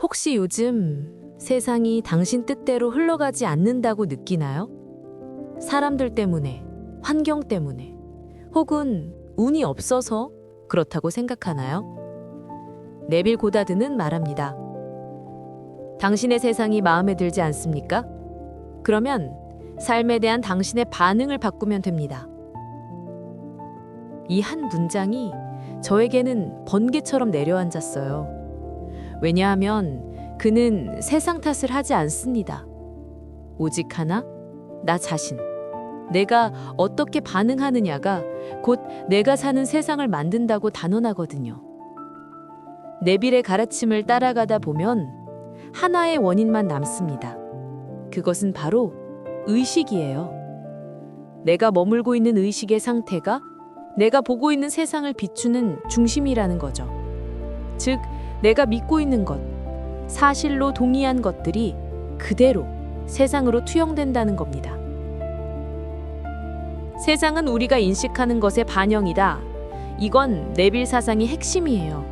혹시 요즘 세상이 당신 뜻대로 흘러가지 않는다고 느끼나요? 사람들 때문에, 환경 때문에, 혹은 운이 없어서 그렇다고 생각하나요? 네빌 고다드는 말합니다. 당신의 세상이 마음에 들지 않습니까? 그러면 삶에 대한 당신의 반응을 바꾸면 됩니다. 이 한 문장이 저에게는 번개처럼 내려앉았어요. 왜냐하면 그는 세상 탓을 하지 않습니다. 오직 하나, 나 자신. 내가 어떻게 반응하느냐가 곧 내가 사는 세상을 만든다고 단언하거든요. 네빌의 가르침을 따라가다 보면 하나의 원인만 남습니다. 그것은 바로 의식이에요. 내가 머물고 있는 의식의 상태가 내가 보고 있는 세상을 비추는 중심이라는 거죠. 즉, 내가 믿고 있는 것, 사실로 동의한 것들이 그대로 세상으로 투영된다는 겁니다. 세상은 우리가 인식하는 것의 반영이다. 이건 네빌 사상의 핵심이에요.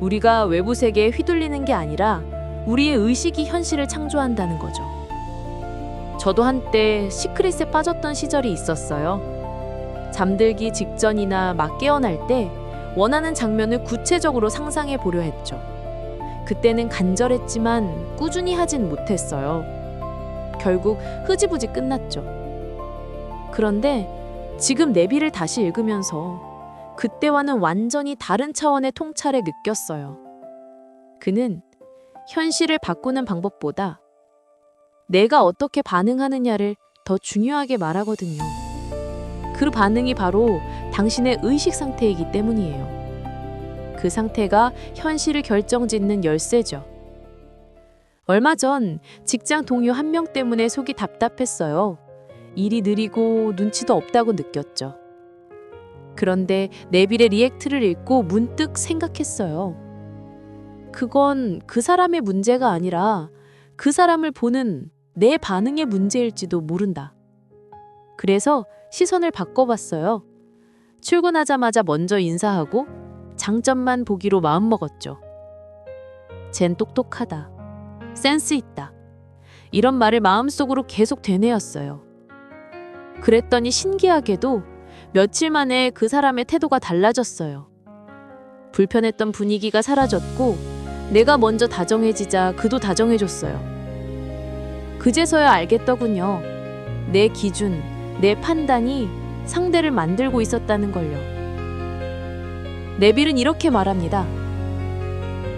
우리가 외부 세계에 휘둘리는 게 아니라 우리의 의식이 현실을 창조한다는 거죠. 저도 한때 시크릿에 빠졌던 시절이 있었어요. 잠들기 직전이나 막 깨어날 때 원하는 장면을 구체적으로 상상해 보려 했죠. 그때는 간절했지만 꾸준히 하진 못했어요. 결국 흐지부지 끝났죠. 그런데 지금 내비를 다시 읽으면서 그때와는 완전히 다른 차원의 통찰에 느꼈어요. 그는 현실을 바꾸는 방법보다 내가 어떻게 반응하느냐를 더 중요하게 말하거든요. 그 반응이 바로 당신의 의식 상태이기 때문이에요. 그 상태가 현실을 결정짓는 열쇠죠. 얼마 전 직장 동료 한 명 때문에 속이 답답했어요. 일이 느리고 눈치도 없다고 느꼈죠. 그런데 네빌의 리액트를 읽고 문득 생각했어요. 그건 그 사람의 문제가 아니라 그 사람을 보는 내 반응의 문제일지도 모른다. 그래서 시선을 바꿔봤어요. 출근하자마자 먼저 인사하고 장점만 보기로 마음먹었죠. 쟨 똑똑하다. 센스 있다. 이런 말을 마음속으로 계속 되뇌었어요. 그랬더니 신기하게도 며칠 만에 그 사람의 태도가 달라졌어요. 불편했던 분위기가 사라졌고 내가 먼저 다정해지자 그도 다정해줬어요. 그제서야 알겠더군요. 내 기준, 내 판단이 상대를 만들고 있었다는 걸요. 네빌은 이렇게 말합니다.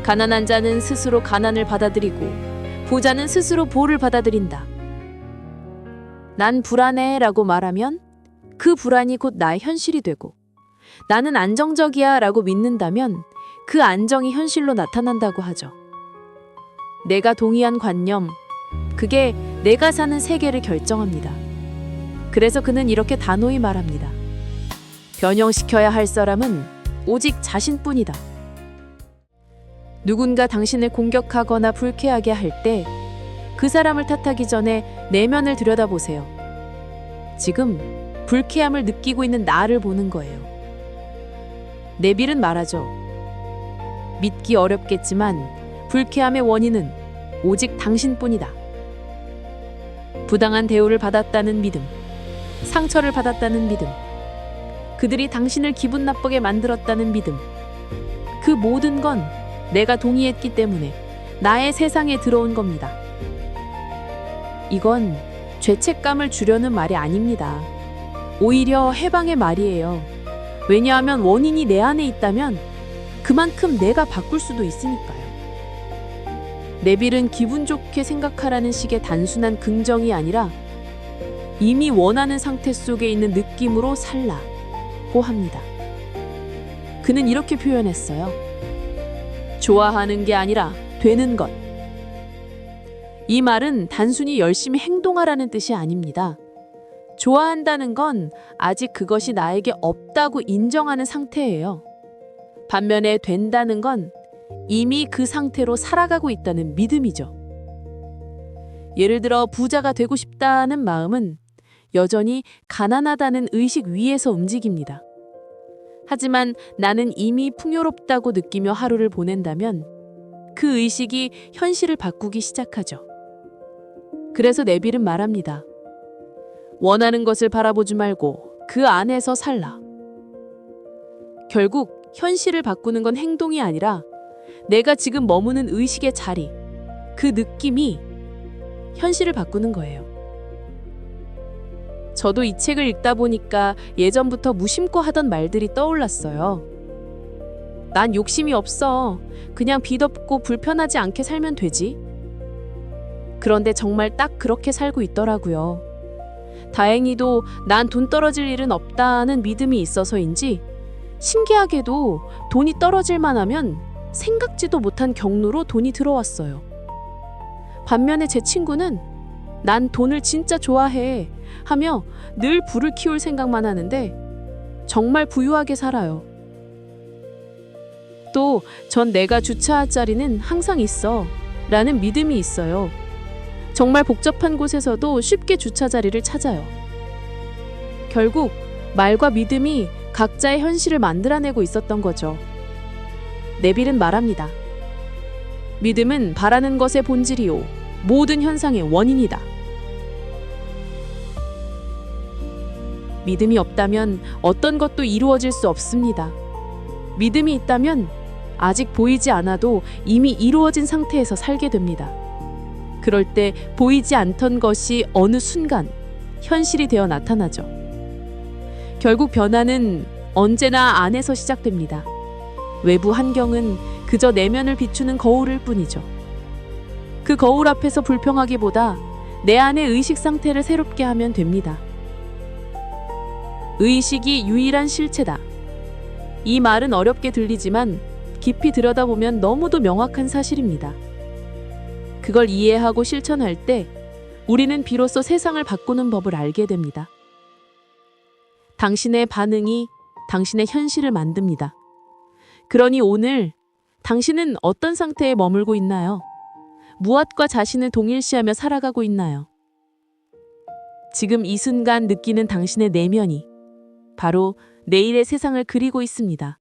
가난한 자는 스스로 가난을 받아들이고 부자는 스스로 보를 받아들인다. 난 불안해 라고 말하면 그 불안이 곧 나의 현실이 되고 나는 안정적이야 라고 믿는다면 그 안정이 현실로 나타난다고 하죠. 내가 동의한 관념, 그게 내가 사는 세계를 결정합니다. 그래서 그는 이렇게 단호히 말합니다. 변형시켜야 할 사람은 오직 자신뿐이다. 누군가 당신을 공격하거나 불쾌하게 할 때 그 사람을 탓하기 전에 내면을 들여다보세요. 지금 불쾌함을 느끼고 있는 나를 보는 거예요. 네빌은 말하죠. 믿기 어렵겠지만 불쾌함의 원인은 오직 당신뿐이다. 부당한 대우를 받았다는 믿음, 상처를 받았다는 믿음, 그들이 당신을 기분 나쁘게 만들었다는 믿음. 그 모든 건 내가 동의했기 때문에 나의 세상에 들어온 겁니다. 이건 죄책감을 주려는 말이 아닙니다. 오히려 해방의 말이에요. 왜냐하면 원인이 내 안에 있다면 그만큼 내가 바꿀 수도 있으니까요. 네빌은 기분 좋게 생각하라는 식의 단순한 긍정이 아니라 이미 원하는 상태 속에 있는 느낌으로 살라고 합니다. 그는 이렇게 표현했어요. 좋아하는 게 아니라 되는 것. 이 말은 단순히 열심히 행동하라는 뜻이 아닙니다. 좋아한다는 건 아직 그것이 나에게 없다고 인정하는 상태예요. 반면에 된다는 건 이미 그 상태로 살아가고 있다는 믿음이죠. 예를 들어 부자가 되고 싶다는 마음은 여전히 가난하다는 의식 위에서 움직입니다. 하지만 나는 이미 풍요롭다고 느끼며 하루를 보낸다면 그 의식이 현실을 바꾸기 시작하죠. 그래서 네빌은 말합니다. 원하는 것을 바라보지 말고 그 안에서 살라. 결국 현실을 바꾸는 건 행동이 아니라 내가 지금 머무는 의식의 자리, 그 느낌이 현실을 바꾸는 거예요. 저도 이 책을 읽다 보니까 예전부터 무심코 하던 말들이 떠올랐어요. 난 욕심이 없어. 그냥 빚없고 불편하지 않게 살면 되지. 그런데 정말 딱 그렇게 살고 있더라고요. 다행히도 난 돈 떨어질 일은 없다는 믿음이 있어서인지 신기하게도 돈이 떨어질만 하면 생각지도 못한 경로로 돈이 들어왔어요. 반면에 제 친구는 난 돈을 진짜 좋아해 하며 늘 부를 키울 생각만 하는데 정말 부유하게 살아요. 또 전 내가 주차할 자리는 항상 있어 라는 믿음이 있어요. 정말 복잡한 곳에서도 쉽게 주차 자리를 찾아요. 결국 말과 믿음이 각자의 현실을 만들어내고 있었던 거죠. 네빌은 말합니다. 믿음은 바라는 것의 본질이요. 모든 현상의 원인이다. 믿음이 없다면 어떤 것도 이루어질 수 없습니다. 믿음이 있다면 아직 보이지 않아도 이미 이루어진 상태에서 살게 됩니다. 그럴 때 보이지 않던 것이 어느 순간 현실이 되어 나타나죠. 결국 변화는 언제나 안에서 시작됩니다. 외부 환경은 그저 내면을 비추는 거울일 뿐이죠. 그 거울 앞에서 불평하기보다 내 안의 의식 상태를 새롭게 하면 됩니다. 의식이 유일한 실체다. 이 말은 어렵게 들리지만 깊이 들여다보면 너무도 명확한 사실입니다. 그걸 이해하고 실천할 때 우리는 비로소 세상을 바꾸는 법을 알게 됩니다. 당신의 반응이 당신의 현실을 만듭니다. 그러니 오늘 당신은 어떤 상태에 머물고 있나요? 무엇과 자신을 동일시하며 살아가고 있나요? 지금 이 순간 느끼는 당신의 내면이 바로 내일의 세상을 그리고 있습니다.